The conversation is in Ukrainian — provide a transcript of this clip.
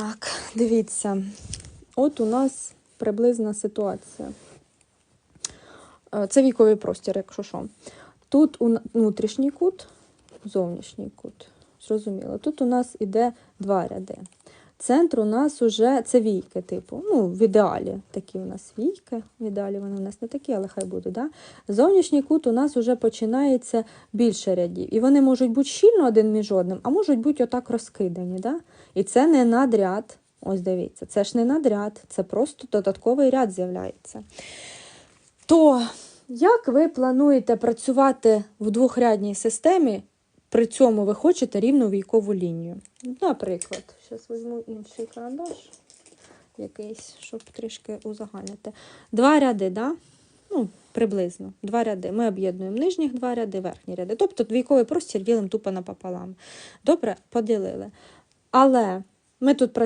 Так, дивіться, от у нас приблизна ситуація. Е, Це віковий простір, якщо що. Тут внутрішній кут, зовнішній кут. Зрозуміло. Тут у нас іде два ряди. Центр у нас уже це війки, типу. Ну, в ідеалі такі у нас війки. В ідеалі вони у нас не такі, але хай будуть. Да? Зовнішній кут у нас вже починається більше рядів. І вони можуть бути щільно один між одним, а можуть бути отак розкидані. Да? І це не надряд. Ось дивіться, це ж не надряд, це просто додатковий ряд з'являється. То як ви плануєте працювати в двохрядній системі, при цьому ви хочете рівну війкову лінію? Наприклад, зараз візьму інший карандаш, якийсь, щоб трішки узагальнити. Два ряди, да? ну, приблизно, два ряди. Ми об'єднуємо нижніх два ряди, верхні ряди. Тобто війковий простір ділимо тупо напополам. Добре, поділили. Але ми тут працюємо.